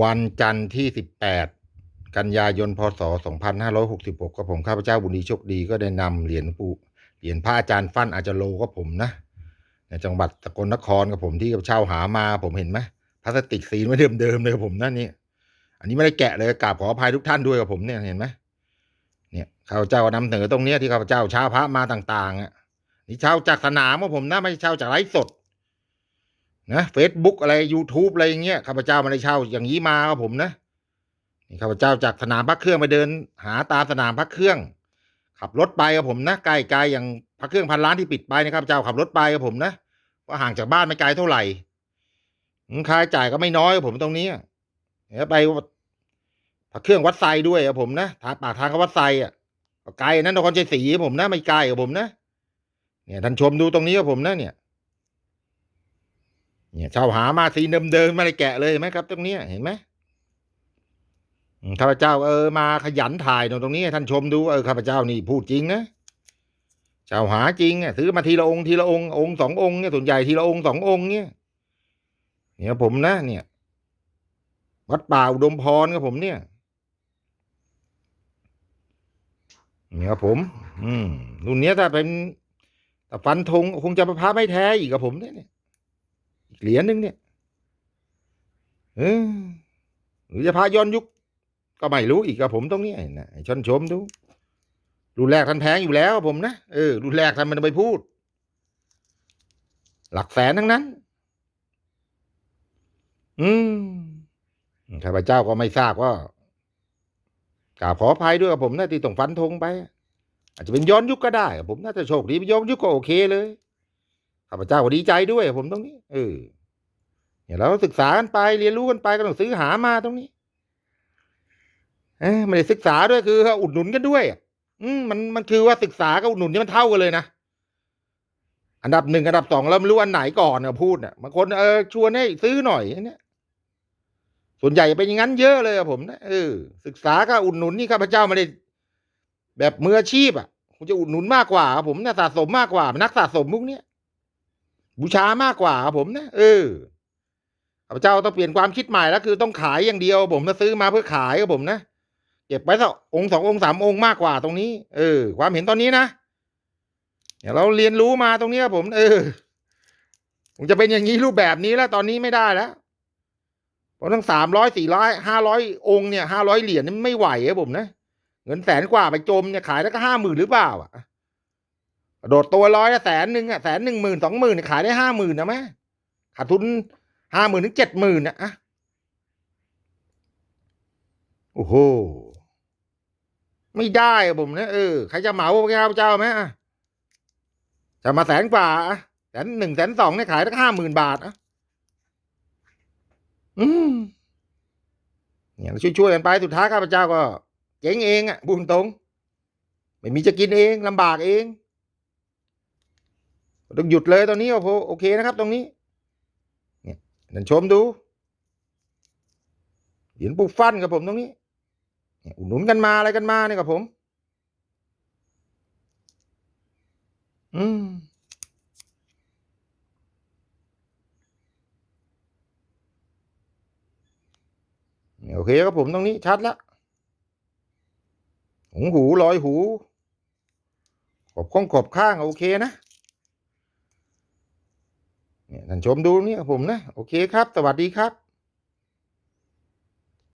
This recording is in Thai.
วันจันทร์ที่ 18 กันยายน พศ 2566กับผมข้าพเจ้าบุญดีโชคดีก็ได้นำเหรียญปูเหรียญพระอาจารย์ฟั่นอาจารโลก็ผมนะในจังหวัดสกลนครกับผมที่กับเช่าหามาผมเห็นไหมพลาสติกซีนไว้เดิมๆเลยกับผมนั่นนี่อันนี้ไม่ได้แกะเลยกราบขออภัยทุกท่านด้วยกับผมเนี่ยเห็นไหมเนี่ยข้าพเจ้านำเสนอตรงเนี้ยที่ข้าพเจ้าเช่าพระมาต่างๆอะนี่เช่าจากสนามของผมนะไม่ใช่เช่าจากไลฟ์สด นะเฟซบุ๊กอะไร YouTube อะไรอย่างเงี้ยข้าพเจ้าไม่ได้เช่าอย่างนี้มาครับผมนะนี่ข้าพเจ้าจากสนามพักเครื่องไปเดิน หาตามสนามพักเครื่อง ขับรถไปกับผมนะใกล้ๆอย่างพักเครื่องพันล้านที่ปิดไปนะข้าพเจ้าขับรถไปกับผมนะก็ห่างจากบ้านไม่ไกลเท่าไหร่ค่าใช้จ่ายก็ไม่น้อยกับผมตรงนี้เดี๋ยไปพักเครื่องวัดไซด้วยกับผมนะทางปากทางเขาวัดไซอะไกลนะนนครชัยศรีกับผมนะไม่ไกลกับผมนะเนี่ยท่านชมดูตรงนี้กับผมนะเนี่ย เนี่ยเช่าหามาสีเดิมๆไม่ได้แกะเลยเห็นไหมครับ ตรงนี้เห็นไหมข้าพเจ้าเออมาขยันถ่ายตรงตรงนี้ท่านชมดูเออข้าพเจ้านี่พูดจริงนะเช่าหาจริงอะซื้อมาทีละองค์ทีละองค์องค์สององค์เนี่ยส่วนใหญ่ทีละองค์สององค์เนี่ยเนี่ยผมนะ เนี่ย วัดป่าอุดมพรกับผมเนี่ยเนี่ยครับผม อืมรุ่นเนี้ยถ้าเป็นแต่ฟันธงคงจะประพาไม่แท้อีกกับผมเนี่ย อีกเหรียญหนึ่งเนี่ยเออหรือจะพาย้อนยุค ก็ไม่รู้อีกกับผมตรงนี้นะให้ชนชมดูรุ่นแรกท่านแพงอยู่แล้วผมนะเออรุ่นแรกท่านมันไปพูด หลักแสนทั้งนั้น อืมข้าพเจ้าก็ไม่ทราบว่ากาขออภัยด้วยกับผมนะที่ต้องฟันธงไป อาจจะเป็นย้อนยุคก็ได้กับผมน่าจะโชคดีเป็นย้อนยุคก็โอเคเลย ข้าพเจ้าก็ดีใจด้วยผมตรงนี้ เออเนี่ยเราศึกษากันไปเรียนรู้กันไปก็ต้องซื้อหามาตรงนี้ เออไม่ได้ศึกษาด้วยคืออุดหนุนกันด้วย อืมมันมันคือว่าศึกษากับอุดหนุนนี่มันเท่ากันเลยนะอันดับหนึ่งอันดับสองเราไม่รู้อันไหนก่อนเนะพูดน่ะบางคนเออชวนให้ซื้อหน่อยเนี่ยส่วนใหญ่เป็นอย่างนั้นเยอะเลยอะผมนะเออศึกษากับอุดหนุนนี่ข้าพเจ้าไม่ได้แบบมืออาชีพอะผมจะอุดหนุนมากกว่าครับผมเนี่ยสะสมมากกว่านักสะสมพวกเนี้ย บูชามากกว่าครับผมนะเออข้าพเจ้าต้องเปลี่ยนความคิดใหม่แล้วคือต้องขายอย่างเดียว ผมมาซื้อมาเพื่อขายครับผมนะเก็บไว้สักองค์สององค์สามองค์มากกว่าตรงนี้ เออ ความเห็นตอนนี้นะเดี๋ยวเราเรียนรู้มาตรงนี้ครับผม เออผมจะเป็นอย่างนี้รูปแบบนี้แล้วตอนนี้ไม่ได้แล้วเพราะทั้งสามร้อยสี่ร้อยห้าร้อยองค์เนี่ยห้าร้อยเหรียญนี่ไม่ไหวครับผมนะเงินแสนกว่าไปจมเนี่ยขายแล้วก็ห้าหมื่นหรือเปล่าอะ โดดตัวร้อยแสนหนึ่งอะแสนหนึ่งหมื่นสองหมื่นขายได้ห้าหมื่นนะแม่ขาดทุนห้าหมื่นถึงเจ็ดหมื่นนะอะโอ้โหไม่ได้อะผมนะเออใครจะเหมาพระเจ้าไหมอะจะมาแสนกว่าอะแสนหนึ่งแสนสองเนี่ยขายได้ห้าหมื่นบาทอะอืมเนี่ยช่วยๆกันไปสุดท้ายข้าพเจ้าก็เจ๊งเองอะบุญตรง ไม่มีจะกินเองลำบากเอง ต้องหยุดเลยตอนนี้โอเคโอเคนะครับ ตรงนี้เนี่ยนั่นชมดูเหรียญปูฟันกับผมตรงนี้เนี่ยอุดหนุนกันมาอะไรกันมาเนี่ยกับผม อืมโอเคครับผมตรงนี้ชัดแล้วหงหูลอยหู ขอบข้องขอบข้าง โอเคนะ ท่านชมดูนี่ผมนะ โอเคครับ สวัสดีครับ